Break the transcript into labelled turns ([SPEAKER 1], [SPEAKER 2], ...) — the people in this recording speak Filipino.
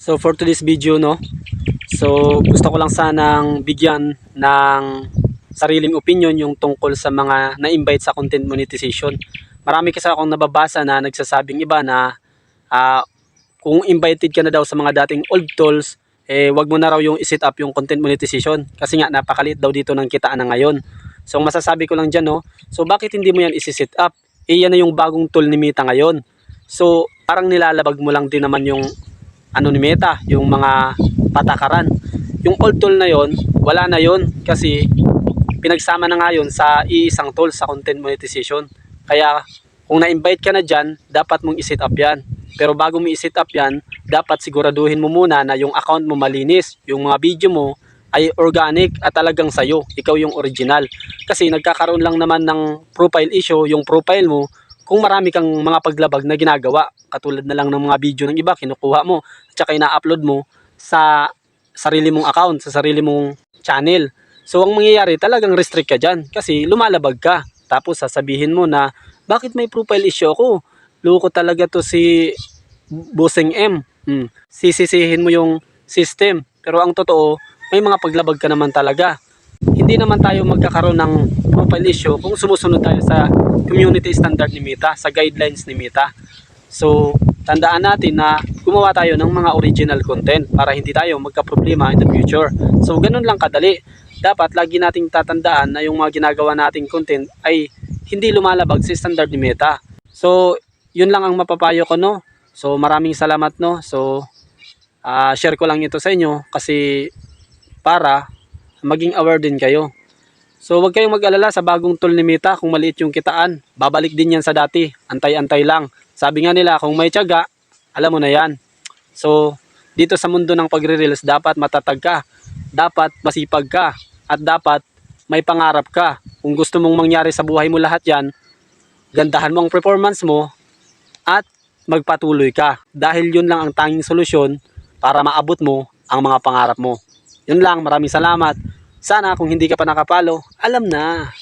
[SPEAKER 1] So for today's video no, so gusto ko lang sanang bigyan ng sariling opinion yung tungkol sa mga na-invite sa content monetization. Marami kasi akong nababasa na nagsasabing iba na ah, kung invited ka na daw sa mga dating old tools, eh wag mo na raw yung iset up yung content monetization kasi nga napakaliit daw dito ng kitaan na ngayon. So masasabi ko lang dyan no, so bakit hindi mo yan isi-set up? Eh na yung bagong tool ni Meta ngayon. So parang nilalabag mo lang din naman yung ano ni yung mga patakaran. Yung old tool na yon, wala na yon kasi pinagsama na nga yun sa iisang tool sa content monetization. Kaya kung na-invite ka na dyan, dapat mong iset up yan. Pero bago mo iset up yan, dapat siguraduhin mo muna na yung account mo malinis. Yung mga video mo ay organic at talagang sayo. Ikaw yung original. Kasi nagkakaroon lang naman ng profile issue, yung profile mo, kung marami kang mga paglabag na ginagawa. Katulad na lang ng mga video ng iba, kinukuha mo, at saka ina-upload mo sa sarili mong account, sa sarili mong channel. So ang mangyayari talagang restrict ka dyan kasi lumalabag ka. Tapos sasabihin mo na bakit may profile issue ako? Loko talaga to si Busing M. Hmm. Sisisihin mo yung system. Pero ang totoo, may mga paglabag ka naman talaga. Hindi naman tayo magkakaroon ng issue kung sumusunod tayo sa community standard ni Meta, sa guidelines ni Meta. So, tandaan natin na gumawa tayo ng mga original content para hindi tayo magka-problema in the future. So, ganun lang kadali. Dapat lagi nating tatandaan na yung mga ginagawa nating content ay hindi lumalabag sa standard ni Meta. So, yun lang ang mapapayo ko, no? So, maraming salamat, no? So, ah, share ko lang ito sa inyo kasi para maging aware din kayo. So, huwag kayong mag-alala sa bagong tool ni Meta kung maliit yung kitaan. Babalik din yan sa dati. Antay-antay lang. Sabi nga nila, kung may tiyaga, alam mo na yan. So, dito sa mundo ng pagre-reels, dapat matatag ka. Dapat masipag ka. At dapat may pangarap ka. Kung gusto mong mangyari sa buhay mo lahat yan, gandahan mo ang performance mo at magpatuloy ka. Dahil yun lang ang tanging solusyon para maabot mo ang mga pangarap mo. Yun lang, maraming salamat. Sana kung hindi ka pa nakapalo, alam na.